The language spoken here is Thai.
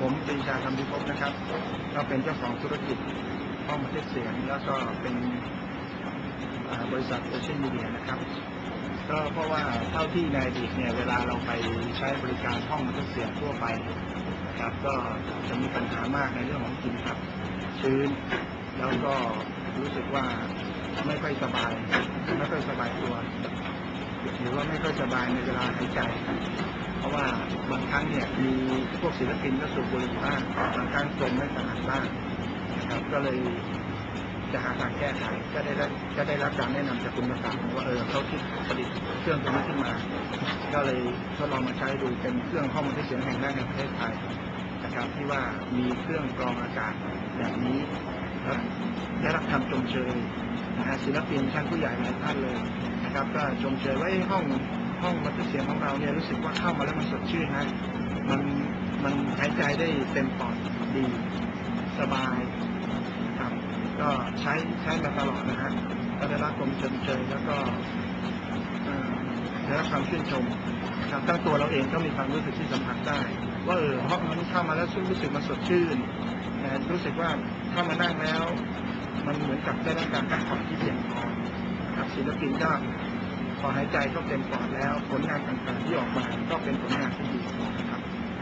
ผมปรีชาคำพิภพนะครับ ก็เป็นเจ้าของธุรกิจห้องบันทึกเสียง แล้วก็เป็นบริษัทโอเชียนมีเดียนะครับ ก็เพราะว่าเท่าที่ในอดีตเนี่ยเวลาเราไปใช้บริการห้องบันทึกเสียงทั่วไปครับก็จะมีปัญหามากในเรื่องของกลิ่นครับชื้น แล้วก็รู้สึกว่าไม่ค่อยสบาย ไม่ค่อยสบายตัว หรือว่าไม่ค่อยสบายในเวลาหายใจเพราะว่าบางครั้งเนี่ยมีพวกศิลปินก็สูบบุหรี่บ้างบางครั้งจมไม่สะอาดบ้างนะครับก็เลยจะหาทางแก้ไขก็ได้รับก็ได้รับการแนะนำจากคุณประสานว่าเออเขาคิดผลิตเครื่องตัวนี้ขึ้นมา ก็เลยทดลองมาใช้ดูเป็นเครื่องห้องบันทึกเสียงแห่งแรกในประเทศไทยนะครับ ที่ว่ามีเครื่องกรองอากาศแบบนี้แล้วได้รับคำชมเชยนะฮะศิลปินชั้นผู้ใหญ่หลายท่านเลย นะครับ ก็ชมเชยว่าเอ้ยห้องห้องบันทึกเสียงของเราเนี่ยรู้สึกว่าเข้ามาแล้วมันสดชื่นนะมันมันหายใจได้เต็มปอดดีสบายครับ ก็ใช้ใช้มาตลอดนะฮะก็ได้รับชมชมเชยแล้วก็เออได้รับความชื่นชมครับตั้งตัวเราเองก็มีความรู้สึกที่สัมผัสได้ ว่าเออห้องมันเข้ามาแล้วรู้สึกมันสดชื่นนะรู้สึกว่าถ้ามานั่งแล้ว มันเหมือนกับได้รับการพักผ่อนที่เพียงพอ นะครับศิลปินก็พอหายใจก็เต็มปอดแล้วผลงานต่างๆที่ออกมาก็เป็นผลงานที่ดี